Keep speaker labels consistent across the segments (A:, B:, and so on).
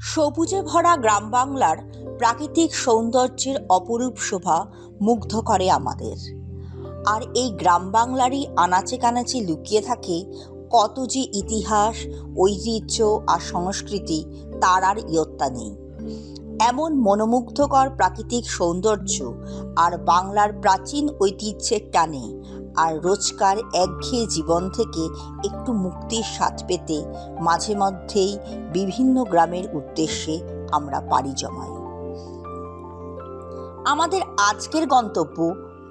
A: সবুজে ভরা গ্রাম বাংলার প্রাকৃতিক সৌন্দর্যের অপরূপ শোভা মুগ্ধ করে আমাদের। আর এই গ্রাম বাংলারই আনাচে কানাচে লুকিয়ে থাকে কত যে ইতিহাস, ঐতিহ্য আর সংস্কৃতি তার আর ইয়ত্তা নেই। এমন মনোমুগ্ধকর প্রাকৃতিক সৌন্দর্য আর বাংলার প্রাচীন ঐতিহ্যের টানে আর রোজকার একঘেয়ে জীবন থেকে একটু মুক্তির স্বাদ পেতে মাঝে মধ্যেই বিভিন্ন গ্রামের উদ্দেশ্যে আমরা পাড়ি জমাই। আমাদের আজকের গন্তব্য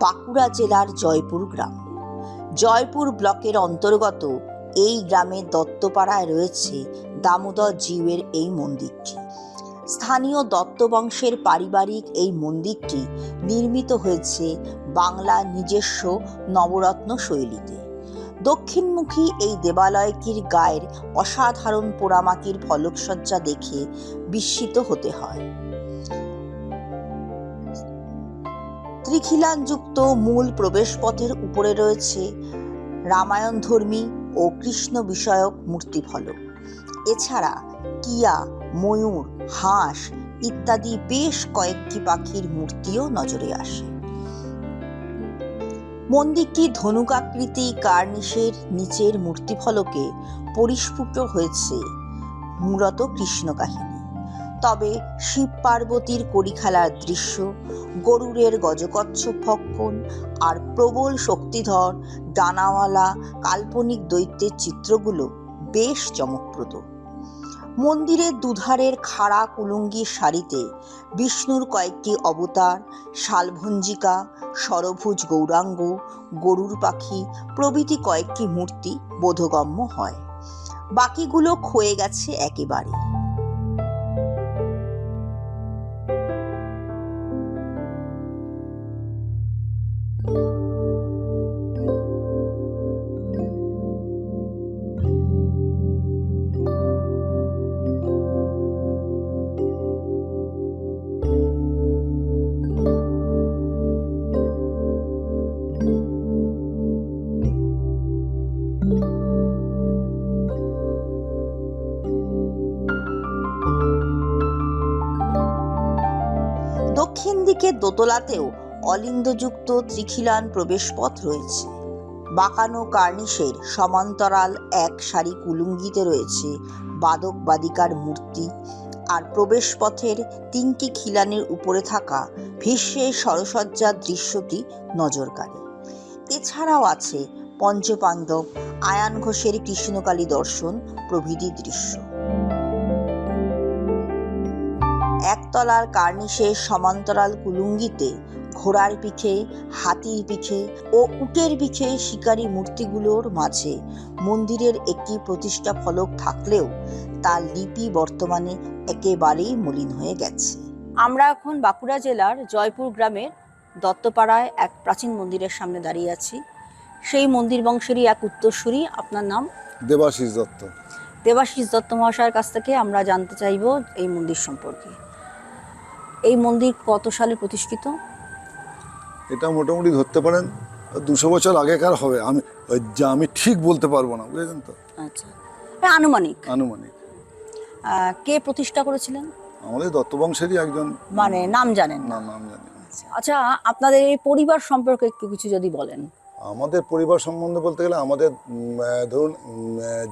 A: বাঁকুড়া জেলার জয়পুর গ্রাম। জয়পুর ব্লকের অন্তর্গত এই গ্রামের দত্তপাড়ায় রয়েছে দামোদর জিউয়ের এই মন্দিরটি। স্থানীয় দত্ত বংশের পারিবারিক এই মন্দিরটি নির্মিত হয়েছে বাংলা নিজস্ব নবরত্ন শৈলীতে। দক্ষিণমুখী এই দেবালয়টির গায়ের অসাধারণ পোড়ামাটির ফলকসজ্জা দেখে বিস্মিত হতে হয়। ত্রিখিলানযুক্ত মূল প্রবেশপথের উপরে রয়েছে রামায়ণধর্মী ও কৃষ্ণ বিষয়ক মূর্তিফলক। এছাড়া টিয়া ময়ূর, হাঁস ইত্যাদি বেশ কয়েকটি পাখির মূর্তিও নজরে আসে। মন্দিরটি ধনুকাকৃতি কার্নিশের নিচের মূর্তিফলকে পরিস্ফুট হয়েছে মূলত কৃষ্ণ কাহিনী তবে শিব পার্বতীর কড়ি খেলার দৃশ্য গরুরের গজকচ্ছপ ভক্ষণ আর প্রবল শক্তিধর ডানাওয়ালা কাল্পনিক দৈত্যের চিত্রগুলো বেশ চমকপ্রদ। মন্দিরের দুধারের খাড়া কুলুঙ্গির সারিতে বিষ্ণুর কয়েকটি অবতার, শালভঞ্জিকা, সরভুজ গৌরাঙ্গ, গরুর পাখি, প্রভৃতি কয়েকটি মূর্তি, বোধগম্য হয়। বাকিগুলো ক্ষয়ে গেছে একেবারে। দক্ষিণ দিকে দোতলাতেও অলিন্দযুক্ত ত্রিখিলান প্রবেশপথ রয়েছে। বাঁকানো কার্নিশের সমান্তরাল এক সারি কুলুঙ্গিতে রয়েছে বাদক বাদিকার মূর্তি আর প্রবেশপথের তিনটি খিলানের উপরে থাকা ভীষ্মের সরসজ্জার দৃশ্যটি নজরকাড়ে। এছাড়াও আছে পঞ্চপাণ্ডব, আয়ান ঘোষের কৃষ্ণকালী দর্শন প্রভৃতি দৃশ্য। একতলার কার্নিশের সমান্তরাল কুলুঙ্গিতে ঘোড়ার পিঠে হাতির পিঠে ও উটের পিঠে শিকারী মূর্তিগুলোর মাঝে মন্দিরের একটি প্রতিষ্ঠা ফলক থাকলেও তার লিপি বর্তমানে একেবারেই মলিন হয়ে গেছে। আমরা এখন বাঁকুড়া জেলার জয়পুর গ্রামের দত্তপাড়ায় এক প্রাচীন মন্দিরের সামনে দাঁড়িয়ে আছি। সেই মন্দির বংশেরই এক উত্তরসূরি আপনার নাম?
B: দেবাশিস দত্ত।
A: দেবাশিস দত্ত মহাশয়ের কাছ থেকে আমরা জানতে চাইব এই মন্দির সম্পর্কে। এই মন্দির কত সালে প্রতিষ্ঠিত?
B: এটা মোটামুটি ধরতে পারেন দুশো বছর আগেকার হবে। আমি যা আমি ঠিক বলতে পারব না বুঝেছেন তো?
A: আচ্ছা। আনুমানিক।
B: আনুমানিক।
A: কে প্রতিষ্ঠা করেছিলেন?
B: আমাদের দত্ত বংশেরই একজন।
A: মানে নাম জানেন না।
B: নাম নাম জানি
A: আচ্ছা আপনাদের এই পরিবার সম্পর্কে একটু কিছু যদি বলেন।
B: আমাদের পরিবার সম্বন্ধে বলতে গেলে আমাদের ধরুন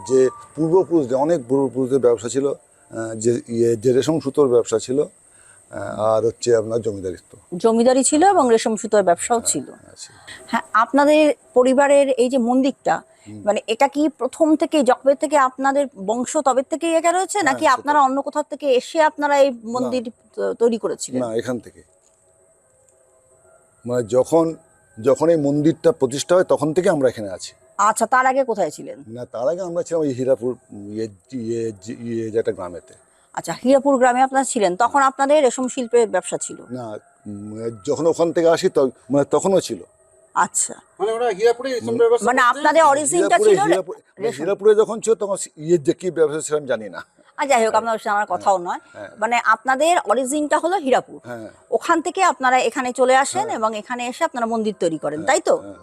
B: যে পূর্বপুরুষদের অনেক পূর্বপুরুষদের ব্যবসা ছিল যে ইয়ে যে রেশম সুতোর ব্যবসা ছিল আর হচ্ছে আপনার জমিদারিত্ব
A: জমিদারি ছিল এবং রেশম সুতোর ব্যবসাও ছিল। হ্যাঁ আপনাদের পরিবারের এই যে মন্দিরটা মানে এটা কি প্রথম থেকে যবে থেকে আপনাদের বংশ তবে থেকে এটা রয়েছে নাকি আপনারা অন্য কোথাও থেকে এসে আপনারা এই মন্দির তৈরি করেছিলেন?
B: না এখান থেকে। মানে যখন যখন এই মন্দিরটা প্রতিষ্ঠা হয় তখন থেকে আমরা এখানে আছি।
A: আচ্ছা তার আগে কোথায় ছিলেন?
B: না তার আগে আমরা ছিলাম হীরাপুর ইয়ে ইয়ে ইয়ে যেটা গ্রামেতে।
A: আচ্ছা হীরাপুর গ্রামে আপনারা ছিলেন তখন আপনাদের রেশম শিল্পের ব্যবসা ছিল?
B: না যখন ওখান থেকে আসি মানে তখনও ছিল।
A: আচ্ছা।
C: মানে ওরা হীরাপুরে রেশম ব্যবসা
A: মানে আপনাদের অরিজিনটা
B: হীরাপুরে
A: ছিল
B: হীরাপুর-। হীরাপুরে যখন ছিল তখন ইয়ে যে কি ব্যবসা ছিল আমি জানি না।
A: আর যাই হোক আপনার সাথে আমার কথাও নয়।
B: হ্যাঁ।
A: মানে আপনাদের অরিজিনটা হলো হীরাপুর।
B: হ্যাঁ।
A: ওখান থেকে আপনারা এখানে চলে আসেন এবং এখানে এসে আপনারা মন্দির তৈরি করেন তাই তো?
B: হ্যাঁ।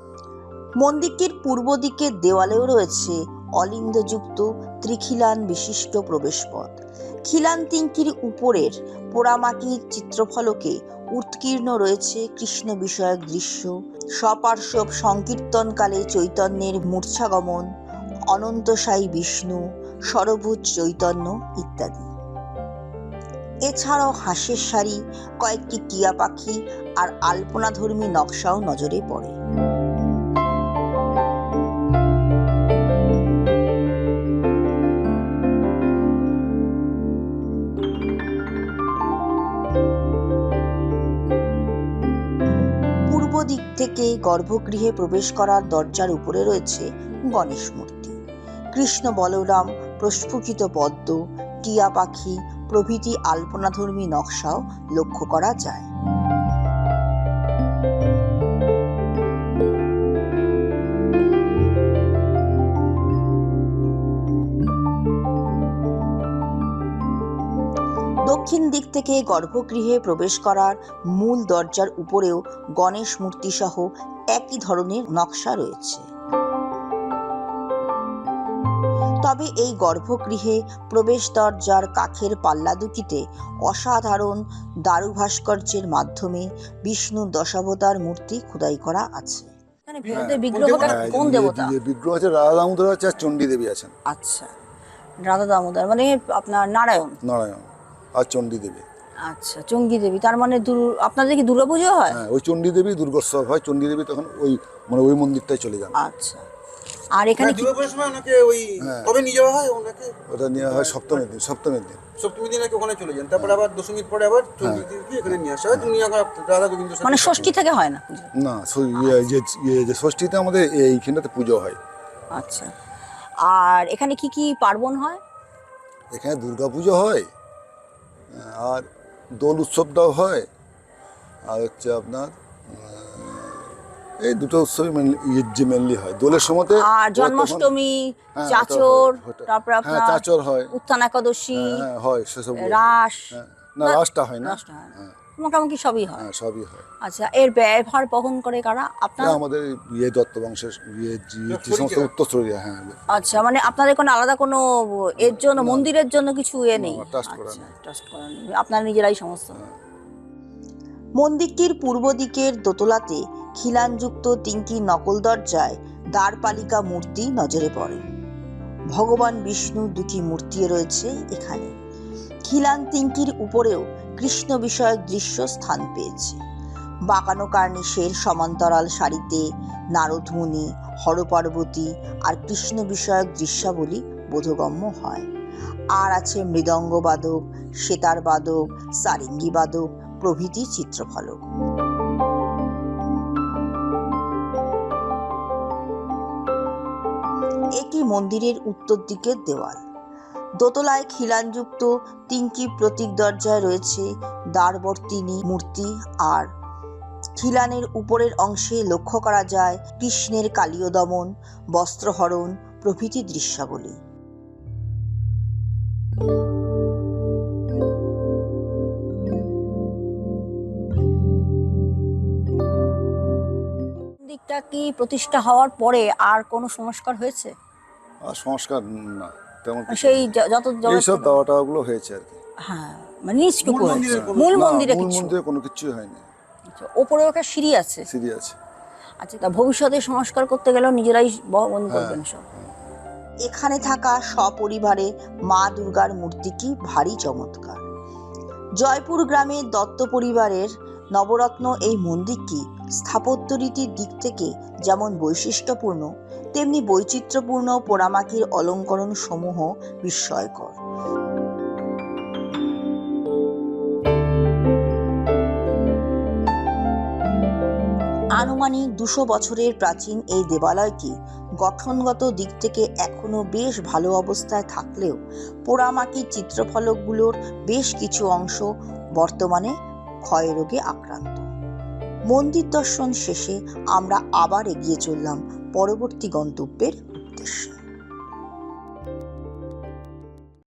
A: মন্দিরটির পূর্ব দিকের দেওয়ালেও রয়েছে অলিন্দযুক্ত ত্রিখিলান বিশিষ্ট প্রবেশপথ। খিলান্তিঙ্কির উপরের পোড়ামাটির চিত্রফলকে উৎকীর্ণ রয়েছে কৃষ্ণ বিষয়ক দৃশ্য, সপার্শ্বব সংকীর্তনকালে চৈতন্যের মূর্ছাগমন অনন্তসায়ী বিষ্ণু, সরভূত চৈতন্য ইত্যাদি। এছাড়াও হাঁসের শাড়ি, কয়েকটি টিয়া পাখি আর আলপনাধর্মী নকশাও নজরে পড়ে। থেকে গর্ভগৃহে প্রবেশ করার দরজার উপরে রয়েছে গণেশ মূর্তি। কৃষ্ণ বলরাম, প্রস্ফুটিত পদ্ম, টিয়া পাখি, প্রভৃতি আলপনাধর্মী নকশাও লক্ষ্য করা যায়। দক্ষিণ দিক থেকে গর্ভগৃহে প্রবেশ করার মূল দরজার উপরেও গণেশ মূর্তি সহ একই ধরনের নকশা রয়েছে। তবে এই গর্ভগৃহে প্রবেশ দরজার কাঠের পাল্লা দুটিতে অসাধারণ দারু ভাস্কর্যের মাধ্যমে বিষ্ণুর দশাবতার মূর্তি খোদাই করা আছে।
C: হ্যাঁ, কোন
D: দেবতা?
B: বিগ্রহ আছে রাধা দামোদর আছে আর চণ্ডী দেবী আছেন।
D: আচ্ছা রাধা দামোদর মানে আপনার নারায়ণ।
B: নারায়ণ। আর চণ্ডী দেবী।
D: আচ্ছা চঙ্গী দেবী। তার মানে দুর- আপনাদের কি দুর্গাপুজো হয়?
B: হ্যাঁ ওই চণ্ডী দেবী দুর্গোৎসব হয় চণ্ডী দেবী তখন ওই মানে ওই মন্দিরটাই চলে যান।
D: আচ্ছা। আর এখানে কি
C: দুর্গাপুজোর সময় ওনাকে ওই
B: হ্যাঁ।
C: কবে নিয়ে যাওয়া হয় ওনাকে?
B: ওটা নেওয়া হয় সপ্তমীর দিন সপ্তমীর দিন।
C: সপ্তমী দিন নাকি ওখানে চলে যান। তারপর আবার দশমীর পরে আবার চন্ডী দিনকে এখানে নিয়ে আসা হয়। তুমি আবার রাধা গোবিন্দ
D: মানে ষষ্ঠী থেকে হয় না?
B: না ইয়ে যে ইয়ে যে ষষ্ঠীতে আমাদের এইখানটাতে পুজো হয়।
D: আচ্ছা। আর এখানে কি কি পার্বণ হয়?
B: এখানে দুর্গা পুজো হয় আর দোল উৎসবটাও হয়। আর হচ্ছে আপনার এই দুটো উৎসবই মেনলি যে মেনলি হয়। দোলের সময়তে
D: আর জন্মাষ্টমী
B: হ্যাঁ,
D: চাচর
B: হয়,
D: তারপর
B: হ্যাঁ
D: আপনার
B: চাচর হয়।
D: উত্থান একাদশী
B: হ্যাঁ, সেসব
D: রাস।
B: না রাসটা হয় না।
D: রাসটা। হ্যাঁ, মোটামুটি সবই হয়।
B: হ্যাঁ সবই হয়।
D: আচ্ছা এর ব্যয়ভার বহন করে কারা? আপনার?
B: আমাদের ইয়ে দত্ত বংশের ইয়ে যে- সমস্ত উত্তরসূরিয়া হ্যাঁ।
D: আচ্ছা মানে আপনাদের কোনো আলাদা কোনো এর জন্য মন্দিরের জন্য কিছু এ নেই?
B: না, trust করা
D: আচ্ছা
B: নেই।
D: ট্রাস্ট করা নেই। আপনারা নিজেরাই সমস্ত।
A: মন্দিরটির পূর্ব দিকের দোতলাতে খিলানযুক্ত তিনটি নকল দরজায় দ্বারপালিকা মূর্তি নজরে পড়ে। ভগবান বিষ্ণু দুটি মূর্তি রয়েছে এখানে। খিলান তিনটির উপরেও কৃষ্ণ বিষয়ক দৃশ্য স্থান পেয়েছে। বাঁকানো কার্নিশের সমান্তরাল সারিতে নারদমুনি হরপার্বতী আর কৃষ্ণ বিষয়ক দৃশ্যাবলী বোধগম্য হয়। আর আছে মৃদঙ্গবাদক সেতার বাদক, সারিঙ্গি বাদক, প্রভৃতি চিত্রফলক। এটি মন্দিরের উত্তর দিকের দেওয়াল। দোতলায় খিলানযুক্ত তিনটি প্রতীক দরজায় রয়েছে দ্বারবর্তিনী মূর্তি আর। খিলানের উপরের অংশে লক্ষ্য করা যায় কৃষ্ণের কালীয় দমন বস্ত্রহরণ প্রভৃতি দৃশ্যাবলী।
D: মন্দিরটা কি প্রতিষ্ঠা হওয়ার পরে আর কোনো সংস্কার হয়েছে?
B: আর সংস্কার না। তেমন
D: সেই যত যত-
B: এইসব দাওয়া টাওয়াগুলো হয়েছে আর কি।
D: হ্যাঁ মানে নিচটুকু
C: মূল
D: মন্দিরে
B: মূল
D: কিছু।
B: মন্দিরে কোনো কিছুই হয়নি।
D: আচ্ছা, ওপরে ওকে সিঁড়ি আছে?
B: সিঁড়ি আছে।
D: আচ্ছা তা ভবিষ্যতে সংস্কার করতে গেলেও নিজেরাই বহন করবেন সব।
A: এখানে থাকা সপরিবারে মা দুর্গার মূর্তিটি ভারী চমৎকার। জয়পুর গ্রামের দত্ত পরিবারের নবরত্ন এই মন্দিরটি স্থাপত্য রীতির দিক থেকে যেমন বৈশিষ্ট্যপূর্ণ, তেমনি বৈচিত্র্যপূর্ণ পোড়ামাটির অলঙ্করণ সমূহ বিস্ময়কর। আনুমানিক দুশো বছরের প্রাচীন এই দেবালয়টি গঠনগত দিক থেকে এখনও বেশ ভালো অবস্থায় থাকলেও পোড়ামাটির চিত্রফলকগুলোর বেশ কিছু অংশ বর্তমানে ক্ষয়রোগে আক্রান্ত। মন্দির দর্শন শেষে আমরা আবার এগিয়ে চললাম পরবর্তী গন্তব্যের উদ্দেশ্যে।